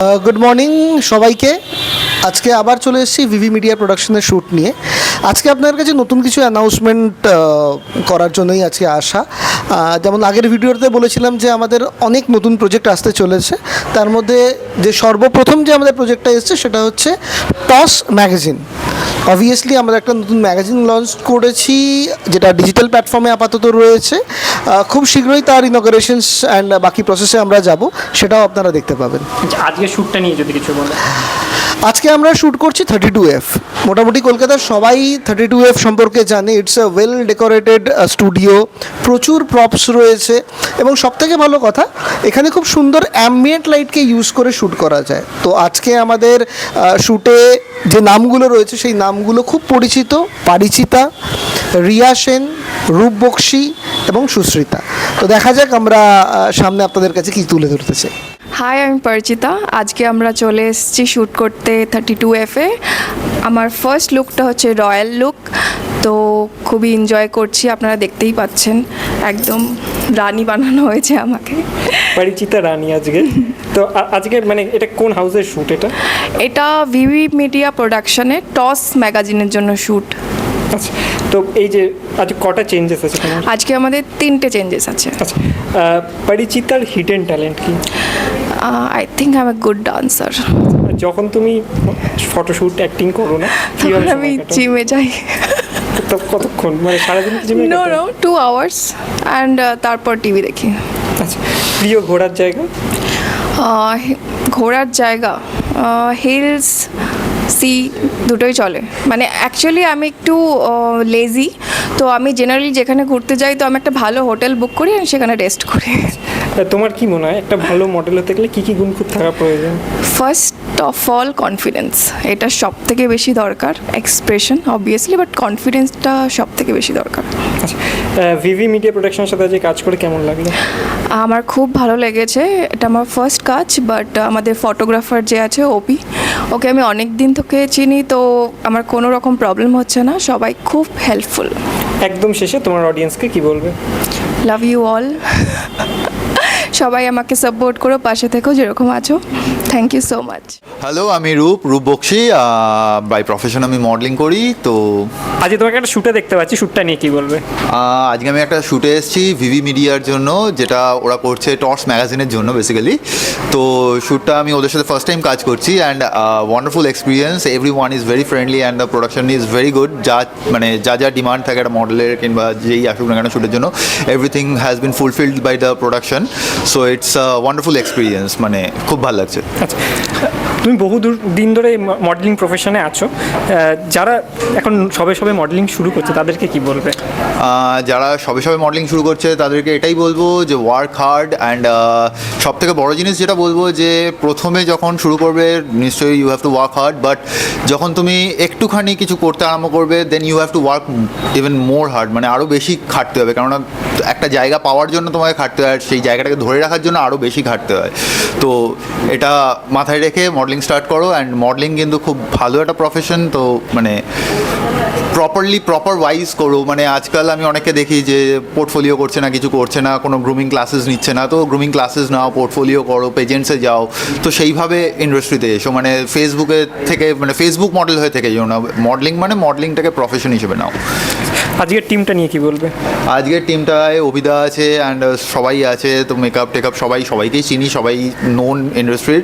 Good morning সবাইকে। আজকে আবার চলে এসেছি ভিভি মিডিয়া প্রোডাকশনের শ্যুট নিয়ে। আজকে আপনার কাছে নতুন কিছু অ্যানাউন্সমেন্ট করার জন্যই আজকে আসা। যেমন আগের ভিডিওতে বলেছিলাম যে আমাদের অনেক নতুন প্রজেক্ট আসতে চলেছে। তার মধ্যে যে সর্বপ্রথম যে আমাদের প্রজেক্টটা এসছে সেটা হচ্ছে টস ম্যাগাজিন অবভিয়াসলি আমরা একটা নতুন ম্যাগাজিন লঞ্চ করেছি, যেটা ডিজিটাল প্ল্যাটফর্মে আপাতত রয়েছে। খুব শীঘ্রই তার ইনগ্রেশনস অ্যান্ড বাকি প্রসেসে আমরা যাব, সেটাও আপনারা দেখতে পাবেন। আজকে শ্যুটটা নিয়ে যদি কিছু বলো আজকে আমরা শ্যুট করছি থার্টি টু এফ মোটামুটি কলকাতার সবাই থার্টি টু এফ সম্পর্কে জানে। It's a well decorated studio প্রচুর প্রপস রয়েছে। এবং সবথেকে ভালো কথা, এখানে খুব সুন্দর অ্যাম্বিয়েন্ট লাইটকে ইউজ করে শ্যুট করা যায়। তো আজকে আমাদের শ্যুটে যে নামগুলো রয়েছে, সেই নামগুলো খুব পরিচিত। পারিচিতা, রিয়া সেন, রূপ বক্সি এবং সুশ্রিতা তো দেখা যাক আমরা সামনে আপনাদের কাছে কি তুলে ধরতে চাই। হাই আমি পরিচিতা আজকে আমরা চলে এসেছি শ্যুট করতে থার্টি টু এফে আমার ফার্স্ট লুকটা হচ্ছে রয়্যাল লুক তো খুবই এনজয় করছি আপনারা দেখতেই পাচ্ছেন। একদম রানী বানানো হয়েছে আমাকে। পরিচিতা রানী আজকে। তো আজকে মানে এটা কোন হাউসের শ্যুট এটা? এটা ভিভি মিডিয়া প্রোডাকশনে টস ম্যাগাজিনের জন্য শ্যুট আচ্ছা তো এই যে আজ কটা চেঞ্জেস আছে আজকে আমাদের তিনটে চেঞ্জেস আছে। আচ্ছা পরিচিতার হিডেন ট্যালেন্ট কি? I think I am a good dancer যখন তুমি ফটোশুট অ্যাক্টিং করো না তখন আমি জিমে যাই। কতক্ষণ? মানে সারাদিন জিমে no no two hours and তারপর টিভি দেখি। আচ্ছা প্রিয় ঘোরার জায়গা? আহ, ঘোরার জায়গা হিলস সি দুটোই চলে। মানে অ্যাকচুয়ালি আমি একটু লেজি তো আমি জেনারেলি যেখানে ঘুরতে যাই তো আমি একটা ভালো হোটেল বুক করি আমি সেখানে রেস্ট করি। তোমার কি মনে হয় একটা ভালো মডেল হতে গেলে কী কী গুণ খুব থাকা প্রয়োজন? ফার্স্ট অফ অল কনফিডেন্স এটা সব থেকে বেশি দরকার এক্সপ্রেশন অবভিয়াসলি বাট কনফিডেন্সটা সব থেকে বেশি দরকার। ভিভি মিডিয়া প্রোডাকশনের সাথে যে কাজ করে কেমন লাগল? আমার খুব ভালো লেগেছে এটা আমার ফার্স্ট কাজ বাট আমাদের ফটোগ্রাফার যে আছে ওপি ওকে আমি অনেক দিন থেকে চিনি তো আমার কোনো রকম প্রবলেম হচ্ছে না। সবাই খুব হেল্পফুল একদম শেষে তোমার অডিয়েন্সকে কি বলবে? লাভ ইউ অল সবাই আমাকে সাপোর্ট করো পাশে থেকেও যেরকম আছো। Thank you so much hello আমি রূপ রূপ বক্সি বাই প্রফেশন আমি মডেলিং করি তো আজকে তোমাকে একটা শ্যুটে দেখতে পাচ্ছি শ্যুটটা নিয়ে কি বলবে? আজকে আমি একটা শ্যুটে এসেছি ভিভি মিডিয়ার জন্য যেটা ওরা করছে টর্চ ম্যাগাজিনের জন্য বেসিক্যালি তো শ্যুটটা আমি ওদের সাথে ফার্স্ট টাইম কাজ করছি and wonderful experience every one is very friendly and the production is very good যা মানে যা যা ডিমান্ড থাকে একটা মডেলের কিংবা যেই আসুক না কেন শ্যুটের জন্য everything has been fulfilled by the production so it's wonderful experience মানে খুব ভালো লাগছে। আচ্ছা। তুমি বহু দূর দিন ধরে মডেলিং প্রফেশনে আছো যারা এখন সবে সবে মডেলিং শুরু করছে, তাদেরকে কি বলবে? যারা সবে সবে মডেলিং শুরু করছে, তাদেরকে এটাই বলব যে ওয়ার্ক হার্ড অ্যান্ড সব থেকে বড়ো জিনিস যেটা বলব যে প্রথমে যখন শুরু করবে, নিশ্চয়ই you have to work hard but যখন তুমি একটুখানি কিছু করতে আরম্ভ করবে then you have to work even more hard মানে আরও বেশি খাটতে হবে, কেননা একটা জায়গা পাওয়ার জন্য তোমাকে খাটতে হয় সেই জায়গাটাকে ধরে রাখার জন্য আরও বেশি খাটতে হয়। তো এটা মাথায় রেখে মডেলিং স্টার্ট করো অ্যান্ড মডেলিং কিন্তু খুব ভালো একটা প্রফেশন তো মানে প্রপারলি প্রপার ওয়াইজ করো। মানে আজকাল আমি অনেকে দেখি যে পোর্টফোলিও করছে না, কিছু করছে না, কোনো গ্রুমিং ক্লাসেস নিচ্ছে না। তো গ্রুমিং ক্লাসেস নাও পোর্টফোলিও করো পেজেন্টসে যাও। তো সেইভাবে ইন্ডাস্ট্রিতে এসো। মানে ফেসবুকে থেকে মানে ফেসবুক মডেল হয়ে থেকে যেও না। মডেলিং মানে মডেলিংটাকে প্রফেশন হিসেবে নাও। আজকের টিমটা নিয়ে কি বলবে? আজকের টিমটায় অভিদা আছে অ্যান্ড সবাই আছে তো মেকআপ টেকআপ সবাই সবাইকেই চিনি সবাই নোন ইন্ডাস্ট্রির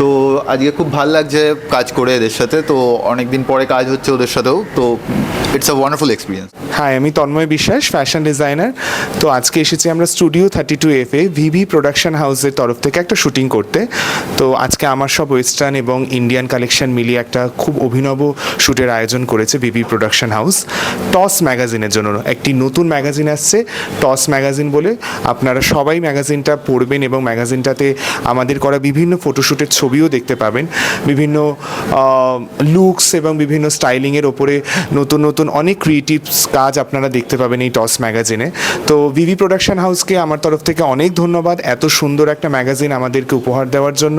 তো আজকে খুব ভালো লাগছে কাজ করে এদের সাথে তো অনেক দিন পরে কাজ হচ্ছে ওদের সাথেও তো it's a wonderful experience hi আমি তন্ময় বিশ্বাস ফ্যাশন ডিজাইনার তো আজকে এসেছি আমরা studio thirty two F a VV production হাউসের তরফ থেকে একটা শুটিং করতে। তো আজকে আমার সব ওয়েস্টার্ন এবং ইন্ডিয়ান কালেকশন মিলিয়ে একটা খুব অভিনব শ্যুটের আয়োজন করেছে ভিভি প্রোডাকশন হাউস টস ম্যাগাজিনের জন্য একটি নতুন ম্যাগাজিন আসছে, টস ম্যাগাজিন বলে। আপনারা সবাই ম্যাগাজিনটা পড়বেন এবং ম্যাগাজিনটাতে আমাদের করা বিভিন্ন ফটোশ্যুটের ছবিও দেখতে পাবেন। বিভিন্ন লুকস এবং বিভিন্ন স্টাইলিংয়ের ওপরে নতুন নতুন অনেক ক্রিয়েটিভস কাজ আপনারা দেখতে পাবেন এই টস ম্যাগাজিনে। তো ভিভি প্রোডাকশন হাউসকে আমার তরফ থেকে অনেক ধন্যবাদ। এত সুন্দর একটা ম্যাগাজিন আমাদেরকে উপহার দেওয়ার জন্য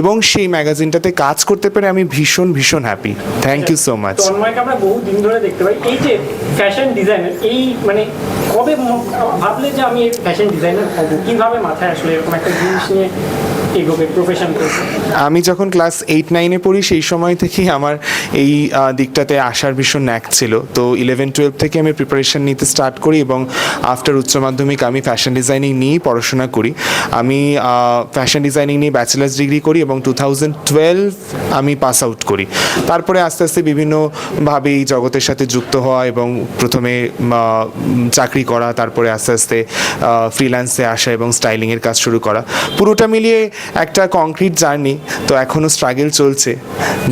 এবং সেই ম্যাগাজিনটাতে কাজ করতে পেরে আমি ভীষণ ভীষণ happy thank you so much আমরা বহু দিন ধরে দেখতে পাই। এই যে ফ্যাশন ডিজাইনার এই মানে কবে ভাবলে যে আমি ফ্যাশন ডিজাইনার হব? কীভাবে মাথায় আসলে এরকম একটা জিনিস নিয়ে? আমি যখন ক্লাস এইট নাইনে পড়ি, সেই সময় থেকেই আমার এই দিকটাতে আসার ভীষণ ন্যাক ছিল। তো ইলেভেন টুয়েলভ থেকে আমি প্রিপারেশন নিতে স্টার্ট করি এবং আফটার উচ্চ মাধ্যমিক আমি ফ্যাশন ডিজাইনিং নিয়েই পড়াশোনা করি। আমি ফ্যাশন ডিজাইনিং নিয়ে ব্যাচেলার্স ডিগ্রি করি এবং টু থাউজেন্ড টুয়েলভ আমি পাস আউট করি। তারপরে আস্তে আস্তে বিভিন্নভাবে এই জগতের সাথে যুক্ত হওয়া এবং প্রথমে চাকরি করা, তারপরে আস্তে আস্তে ফ্রিল্যান্সে আসা এবং স্টাইলিংয়ের কাজ শুরু করা। পুরোটা মিলিয়ে একটা কংক্রিট জার্নি তো এখনও স্ট্রাগল চলছে।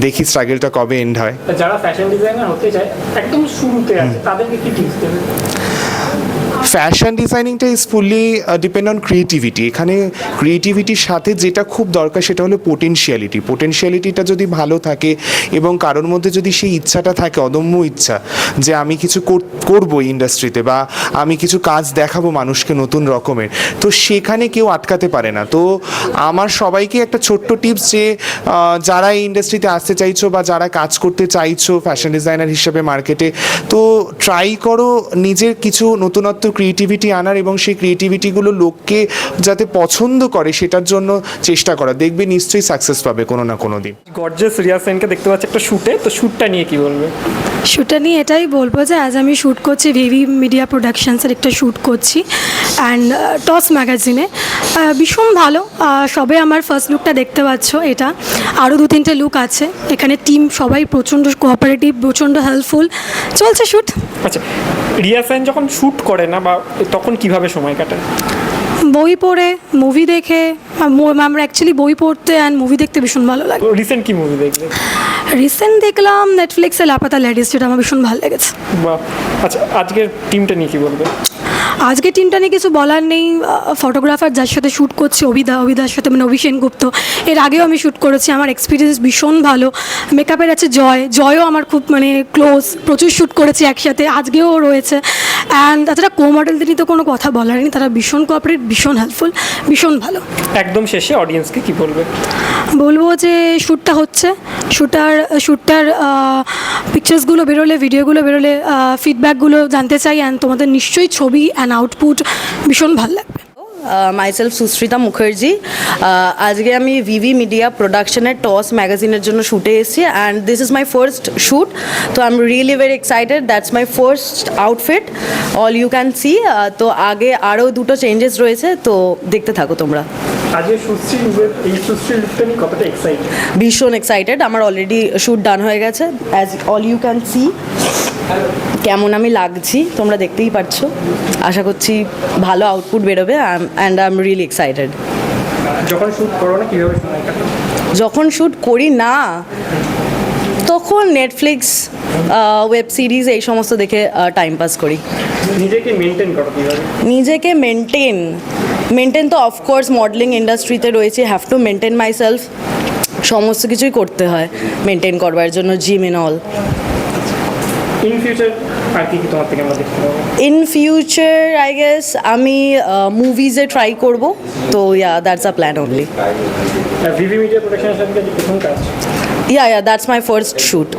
দেখি স্ট্রাগলটা কবে এন্ড হয়। যারা ফ্যাশন ডিজাইনার হতে চায় একদম শুরুতে আছে তাদেরকে কি টিপস দেবে fashion ডিজাইনিংটা is fully depend on creativity এখানে ক্রিয়েটিভিটির সাথে যেটা খুব দরকার সেটা হলো পোটেনশিয়ালিটি পোটেনশিয়ালিটিটা যদি ভালো থাকে এবং কারোর মধ্যে যদি সেই ইচ্ছাটা থাকে, অদম্য ইচ্ছা, যে আমি কিছু কর- করব ইন্ডাস্ট্রিতে বা আমি কিছু কাজ দেখাবো মানুষকে নতুন রকমের, তো সেখানে কেউ আটকাতে পারে না। তো আমার সবাইকে একটা ছোট্ট টিপস যে যারা এই ইন্ডাস্ট্রিতে আসতে চাইছো বা যারা কাজ করতে চাইছো ফ্যাশন ডিজাইনার হিসেবে মার্কেটে তো ট্রাই করো নিজের কিছু নতুনত্ব ক্রিয়েটিভিটি আনার এবং সেই ক্রিয়েটিভিটিগুলো লোককে যাতে পছন্দ করে সেটার জন্য চেষ্টা করা। দেখবে নিশ্চয়ই সাকসেস পাবে কোনো না কোনো দিন। গর্জেস রিয়া সেনকে দেখতে পাচ্ছি একটা শুটে তো শ্যুটটা নিয়ে কি বলবে? শ্যুটটা নিয়ে এটাই বলব যে আজ আমি শ্যুট করছি ভিভি মিডিয়া প্রোডাকশনসের একটা শ্যুট করছি অ্যান্ড টস ম্যাগাজিনে ভীষণ ভালো। সবে আমার ফার্স্ট লুকটা দেখতে পাচ্ছ এটা। আরও দু তিনটে লুক আছে। এখানে টিম সবাই প্রচণ্ড কোঅপারেটিভ প্রচণ্ড হেল্পফুল চলছে শ্যুট আচ্ছা রিয়া সেন যখন শ্যুট করে না বা তখন কীভাবে সময় কাটে বই পড়ে মুভি দেখে আমরা অ্যাকচুয়ালি বই পড়তে অ্যান্ড মুভি দেখতে ভীষণ ভালো লাগে। রিসেন্ট কি মুভি দেখলে? রিসেন্ট দেখলাম নেটফ্লিক্সে লাপাতা লেডিস যেটা আমার ভীষণ ভালো লেগেছে। বাহ আচ্ছা আজকের টিমটা নিয়ে কি বলবে? আজকে টিমটা নিয়ে কিছু বলার নেই। ফটোগ্রাফার যার সাথে শ্যুট করছি, অভিদা, অভিদার সাথে মানে অভিষেন গুপ্ত, এর আগেও আমি শ্যুট করেছি। আমার এক্সপিরিয়েন্স ভীষণ ভালো। মেকআপের আছে জয়। জয়ও আমার খুব মানে ক্লোজ প্রচুর শ্যুট করেছি একসাথে। আজকেও রয়েছে। অ্যান্ড তাছাড়া কো মডেলদের নিয়ে তো কোনো কথা বলার নেই। তারা ভীষণ কোঅপারেট ভীষণ হেল্পফুল ভীষণ ভালো। একদম শেষে অডিয়েন্সকে কি বলবে? বলব যে শ্যুটটা হচ্ছে। শ্যুটার শ্যুটটার পিকচার্সগুলো বেরোলে ভিডিওগুলো বেরোলে ফিডব্যাকগুলো জানতে চাই অ্যান্ড তোমাদের নিশ্চয়ই ছবি অ্যান্ড আউটপুট ভীষণ ভালো লাগবে। মাইসেলফ সুশ্রিতা মুখার্জি। আজকে আমি ভিভি মিডিয়া প্রোডাকশনের টস ম্যাগাজিনের জন্য শ্যুটে এসেছি and this is my first shoot তো I am really very excited that's my first outfit all you can see তো আগে আরও দুটো চেঞ্জেস রয়েছে তো দেখতে থাকো তোমরা। আজকে সুশ্রী এই সুশ্রী লুকটা নিয়ে কতটা এক্সাইটেড ভীষণ এক্সাইটেড আমার অলরেডি শ্যুট ডান হয়ে গেছে। As all you can see কেমন আমি লাগছি তোমরা দেখতেই পাচ্ছ আশা করছি ভালো আউটপুট বেরোবে and I am really excited যখন শ্যুট করো না কীভাবে যখন শ্যুট করি না তখন নেটফ্লিক্স ওয়েব সিরিজ এই সমস্ত দেখে টাইম পাস করি। নিজেকে মেনটেন করো নিজেকে মেনটেন মেনটেন তো অফকোর্স মডেলিং ইন্ডাস্ট্রিতে রয়েছে have to maintain myself সমস্ত কিছুই করতে হয় মেনটেন করবার জন্য gym in all in future I guess আমি মুভিজে ট্রাই করব তো yeah that's a plan only yeah yeah that's my first shoot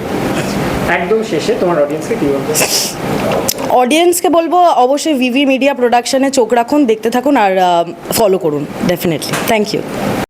একদম শেষে তোমার অডিয়েন্সকে কি বলবে? অডিয়েন্সকে বলব, অবশ্যই ভিভি মিডিয়া প্রোডাকশানে চোখ রাখুন, দেখতে থাকুন, আর ফলো করুন ডেফিনেটলি থ্যাংক ইউ